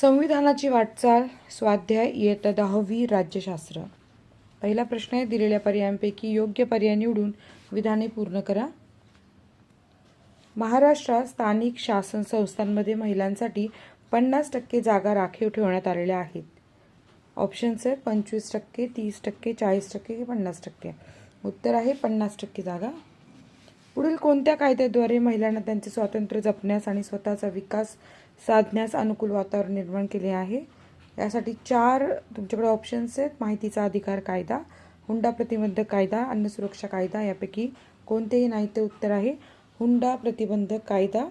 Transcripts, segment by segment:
संविधानाची वाटचाल स्वाध्याय इयत्ता दहावी राज्यशास्त्र. पहिला प्रश्न आहे दिलेल्या पर्यायांपैकी योग्य पर्याय निवडून विधाने पूर्ण करा. महाराष्ट्रात स्थानिक शासन संस्थांमध्ये महिलांसाठी पन्नास टक्के जागा राखीव ठेवण्यात आलेल्या आहेत. ऑप्शन्स आहे पंचवीस टक्के तीस टक्के चाळीस टक्के की पन्नास टक्के. उत्तर आहे पन्नास टक्के जागा. पुढील कोणत्या कायद्याद्वारे महिलांना त्यांचे स्वातंत्र्य जपण्यास आणि स्वतःचा विकास साधण्यास अनुकूल वातावरण निर्माण केले आहे. यासाठी चार तुमच्याकडे ऑप्शन्स आहेत. माहितीचा अधिकार कायदा हुंडा प्रतिबंधक कायदा अन्न सुरक्षा कायदा यापैकी कोणतेही नाही ते उत्तर आहे. हुंडा प्रतिबंधक कायदा.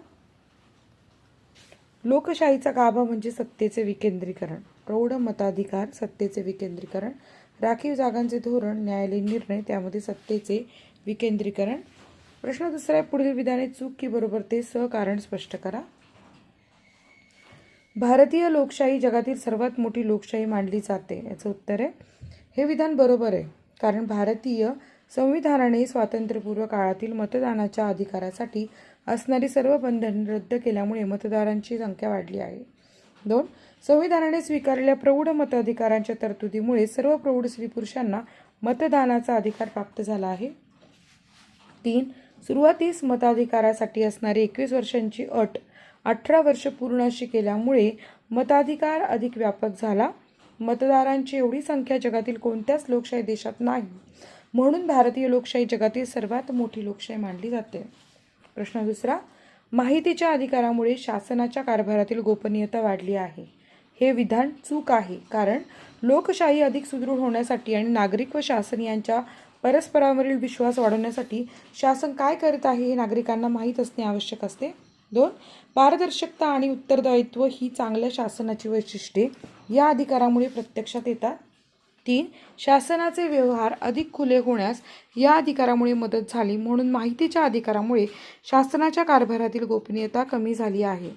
लोकशाहीचा गाभा म्हणजे सत्तेचे विकेंद्रीकरण. प्रौढ मताधिकार सत्तेचे विकेंद्रीकरण. राखीव जागांचे धोरण न्यायालयीन निर्णय त्यामध्ये सत्तेचे विकेंद्रीकरण. प्रश्न दुसरा आहे पुढील विधाने चूक की बरोबर ते सहकारण स्पष्ट करा. भारतीय लोकशाही जगातील सर्वात मोठी लोकशाही मानली जाते याचं उत्तर आहे. हे विधान बरोबर आहे कारण भारतीय संविधानाने स्वातंत्र्यपूर्व काळातील मतदानाच्या अधिकारासाठी असणारी सर्व बंधन रद्द केल्यामुळे मतदारांची संख्या वाढली आहे. दोन संविधानाने स्वीकारलेल्या प्रौढ मताधिकारांच्या तरतुदीमुळे सर्व प्रौढ स्त्री पुरुषांना मतदानाचा अधिकार प्राप्त झाला आहे. तीन सुरुवातीस मताधिकारासाठी असणारी एकवीस वर्षांची अट अठरा वर्ष पूर्ण अशी केल्यामुळे मताधिकार अधिक व्यापक झाला. मतदारांची एवढी संख्या जगातील कोणत्याच लोकशाही देशात नाही. म्हणून भारतीय लोकशाही जगातील सर्वात मोठी लोकशाही मानली जाते. प्रश्न दुसरा माहितीच्या अधिकारामुळे शासनाच्या कारभारातील गोपनीयता वाढली आहे. हे विधान चूक आहे कारण लोकशाही अधिक सुदृढ होण्यासाठी आणि नागरिक व शासन यांच्या परस्परावरील विश्वास वाढवण्यासाठी शासन काय करत आहे हे नागरिकांना माहीत असणे आवश्यक असते. दोन पारदर्शकता आणि उत्तरदायित्व ही चांगल्या शासनाची वैशिष्ट्ये. या अधिकारामुळे प्रत्यक्षात येतात. तीन शासनाचे व्यवहार अधिक खुले होण्यास या अधिकारामुळे मदत झाली म्हणून माहितीच्या अधिकारामुळे शासनाच्या कारभारातील गोपनीयता कमी झाली आहे.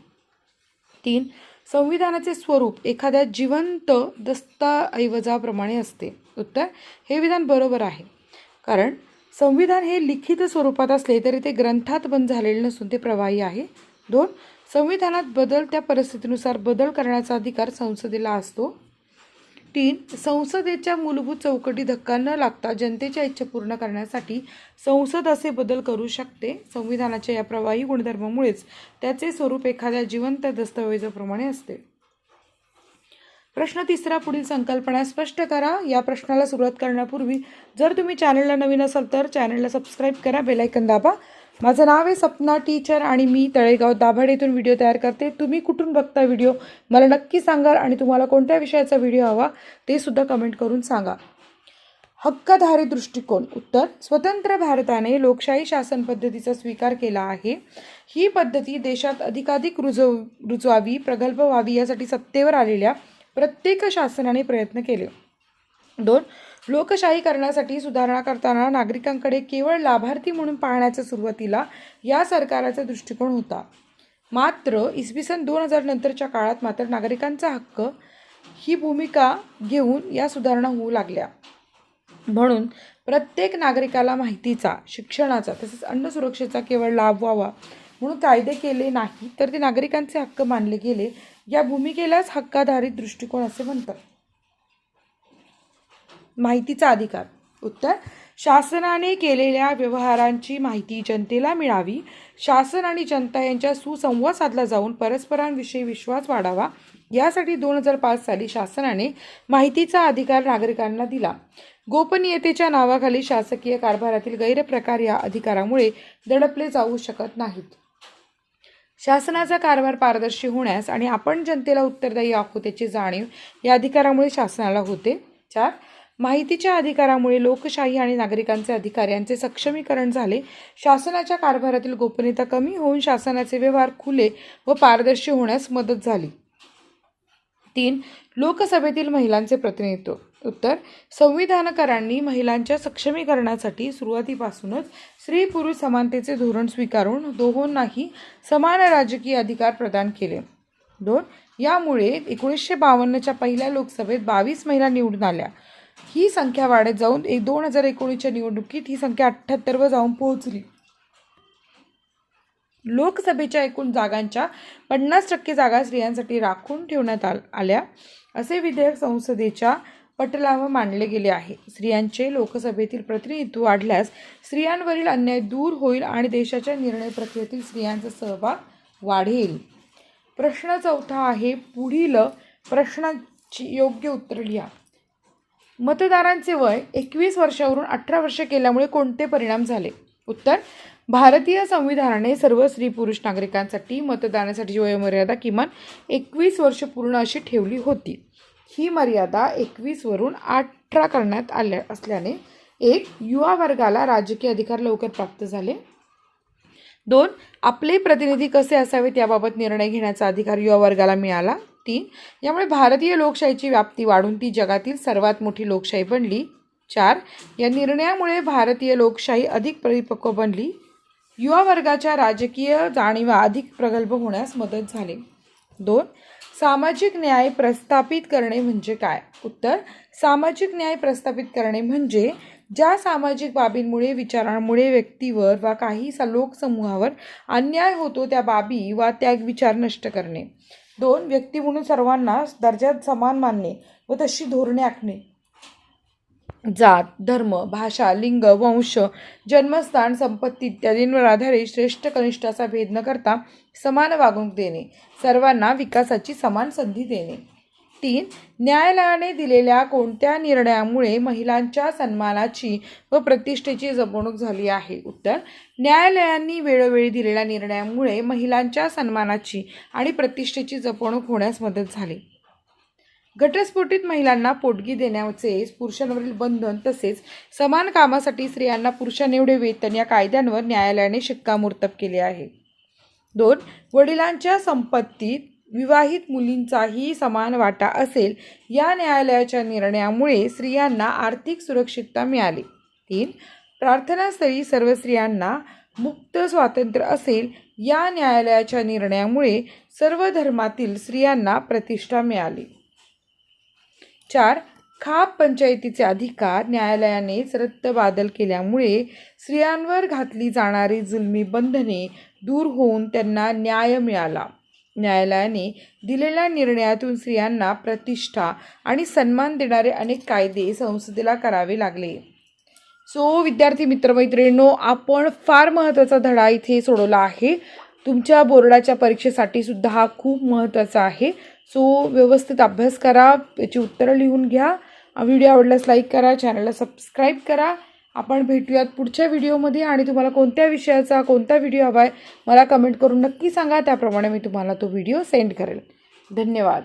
तीन संविधानाचे स्वरूप एखाद्या जिवंत दस्तऐवजाप्रमाणे असते. उत्तर हे विधान बरोबर आहे. कारण संविधान हे लिखित स्वरूपात असले तरी ते ग्रंथात बंद झालेले नसून ते प्रवाही आहे. दोन संविधानात बदल त्या परिस्थितीनुसार बदल करण्याचा अधिकार संसदेला असतो. तीन संसदेच्या मूलभूत चौकटी धक्का न लागता जनतेच्या इच्छा पूर्ण करण्यासाठी संसद असे बदल करू शकते. संविधानाच्या या प्रवाही गुणधर्मामुळेच त्याचे स्वरूप एखाद्या जिवंत दस्तऐवजाप्रमाणे असते. प्रश्न तिसरा पुढील संकल्पना स्पष्ट करा. या प्रश्नाला सुरुवात करण्यापूर्वी जर तुम्ही चॅनलला नवीन असाल तर चॅनलला सबस्क्राईब करा. बेलायकन दाबा. माझं नाव आहे सपना टीचर आणि मी तळेगाव दाभाड येथून व्हिडिओ तयार करते. तुम्ही कुठून बघता व्हिडिओ मला नक्की सांगा आणि तुम्हाला कोणत्या विषयाचा व्हिडिओ हवा ते सुद्धा कमेंट करून सांगा. हक्कधारी दृष्टिकोन. उत्तर स्वतंत्र भारताने लोकशाही शासन पद्धतीचा स्वीकार केला आहे. ही पद्धती देशात अधिकाधिक रुजव रुजवावी प्रगल्भ व्हावी यासाठी सत्तेवर आलेल्या प्रत्येक शासनाने प्रयत्न केले. दोन लोकशाही करण्यासाठी सुधारणा करताना नागरिकांकडे केवळ लाभार्थी म्हणून पाहण्याच्या सुरुवातीला या सरकाराचा दृष्टिकोन होता. मात्र इसवी सन दोन हजार नंतरच्या काळात मात्र नागरिकांचा हक्क ही भूमिका घेऊन या सुधारणा होऊ लागल्या. म्हणून प्रत्येक नागरिकाला माहितीचा शिक्षणाचा तसेच अन्न सुरक्षेचा केवळ लाभ व्हावा म्हणून कायदे केले नाही तर ते नागरिकांचे हक्क मानले गेले या भूमिकेलाच हक्काधारित दृष्टिकोन असे म्हणतात. माहितीचा अधिकार. उत्तर शासनाने केलेल्या व्यवहारांची माहिती जनतेला मिळावी. शासन आणि जनता यांच्या सुसंवाद साधला जाऊन परस्परांविषयी विश्वास वाढावा. यासाठी दोन हजार पाच साली शासनाने माहितीचा अधिकार नागरिकांना दिला. गोपनीयतेच्या नावाखाली शासकीय कारभारातील गैरप्रकार या अधिकारामुळे दडपले जाऊ शकत नाहीत. शासनाचा कारभार पारदर्शी होण्यास आणि आपण जनतेला उत्तरदायी आहोत याची जाणीव या अधिकारामुळे शासनाला होते. चार माहितीच्या अधिकारामुळे लोकशाही आणि नागरिकांचे अधिकार यांचे सक्षमीकरण झाले. शासनाच्या कारभारातील गोपनीयता कमी होऊन शासनाचे व्यवहार खुले व पारदर्शी होण्यास मदत झाली. तीन लोकसभेतील महिलांचे प्रतिनिधित्व. उत्तर संविधानकारांनी महिलांच्या सक्षमीकरणासाठी सुरुवातीपासूनच स्त्री पुरुष समानतेचे धोरण स्वीकारून दोहोंनाही समान राजकीय अधिकार प्रदान केले. दोन यामुळे एकोणीसशे बावन्नच्या पहिल्या लोकसभेत बावीस महिला निवडून आल्या. ही संख्या वाढत जाऊन एक दोन हजार एकोणीसच्या निवडणुकीत ही संख्या अठ्ठ्याहत्तरवर जाऊन पोहोचली. लोकसभेच्या एकूण जागांच्या पन्नास टक्के जागा स्त्रियांसाठी राखून ठेवण्यात आल आल्या. असे विधेयक संसदेच्या पटलावर मांडले गेले आहे. स्त्रियांचे लोकसभेतील प्रतिनिधित्व वाढल्यास स्त्रियांवरील अन्याय दूर होईल आणि देशाच्या निर्णय प्रक्रियेतील स्त्रियांचा सहभाग वाढेल. प्रश्न चौथा आहे पुढील प्रश्नाची योग्य उत्तर लिहा. मतदारांचे वय एकवीस वर्षावरून अठरा वर्ष केल्यामुळे कोणते परिणाम झाले? उत्तर भारतीय संविधानाने सर्व स्त्री पुरुष नागरिकांसाठी मतदानासाठी वयोमर्यादा किमान एकवीस वर्ष पूर्ण अशी ठेवली होती. ही मर्यादा एकवीसवरून अठरा करण्यात आल्या असल्याने एक युवा वर्गाला राजकीय अधिकार लवकर प्राप्त झाले. दोन आपले प्रतिनिधी कसे असावेत याबाबत निर्णय घेण्याचा अधिकार युवा वर्गाला मिळाला. तीन यामुळे भारतीय लोकशाहीची व्याप्ती वाढून ती जगातील सर्वात मोठी लोकशाही बनली. चार या निर्णयामुळे भारतीय लोकशाही अधिक परिपक्व बनली. युवा वर्गाच्या राजकीय जाणीवा अधिक प्रगल्भ होण्यास मदत झाली. दोन सामाजिक न्याय प्रस्थापित करणे म्हणजे काय? उत्तर सामाजिक न्याय प्रस्थापित करणे म्हणजे ज्या सामाजिक बाबींमुळे विचारांमुळे व्यक्तीवर वा काही लोकसमूहावर अन्याय होतो त्या बाबी वा त्या विचार नष्ट करणे. दोन व्यक्ती म्हणून सर्वांना दर्जात समान मानणे व तशी धोरणे आखणे. जात धर्म भाषा लिंग वंश जन्मस्थान संपत्ती इत्यादींवर आधारित श्रेष्ठ कनिष्ठाचा भेद न करता समान वागणूक देणे सर्वांना विकासाची समान संधी देणे. तीन न्यायालयाने दिलेल्या कोणत्या निर्णयामुळे महिलांच्या सन्मानाची व प्रतिष्ठेची जपवणूक झाली आहे? उत्तर न्यायालयांनी वेळोवेळी दिलेल्या निर्णयामुळे महिलांच्या सन्मानाची आणि प्रतिष्ठेची जपवणूक होण्यास मदत झाली. घटस्फोटित महिलांना पोटगी देण्याचे पुरुषांवरील बंधन तसेच समान कामासाठी स्त्रियांना पुरुषांएवढे वेतन या कायद्यांवर न्यायालयाने शिक्कामोर्तब केले आहे. दोन वडिलांच्या संपत्तीत विवाहित मुलींचाही समान वाटा असेल या न्यायालयाच्या निर्णयामुळे स्त्रियांना आर्थिक सुरक्षितता मिळाली. तीन प्रार्थनास्थळी सर्व स्त्रियांना मुक्त स्वातंत्र्य असेल या न्यायालयाच्या निर्णयामुळे सर्व धर्मातील स्त्रियांना प्रतिष्ठा मिळाली. चार खाप पंचायतीचे अधिकार न्यायालयानेच रद्दबादल केल्यामुळे स्त्रियांवर घातली जाणारी जुलमी बंधने दूर होऊन त्यांना न्याय मिळाला. न्यायालयाने दिलेल्या निर्णयातून स्त्रियांना प्रतिष्ठा आणि सन्मान देणारे अनेक कायदे संसदेला करावे लागले. सो विद्यार्थी मित्रमैत्रिणींनो आपण फार महत्त्वाचा धडा इथे सोडवला आहे. तुमच्या बोर्डाच्या परीक्षेसाठी सुद्धा हा खूप महत्त्वाचा आहे. सो व्यवस्थित अभ्यास करा याची उत्तरं लिहून घ्या. व्हिडिओ आवडल्यास लाईक करा चॅनलला सबस्क्राईब करा. आपण भेटूयात पुढच्या व्हिडिओमध्ये आणि तुम्हाला कोणत्या विषयाचा कोणता व्हिडिओ हवा आहे मला कमेंट करून नक्की सांगा. त्याप्रमाणे मी तुम्हाला तो व्हिडिओ सेंड करेल. धन्यवाद.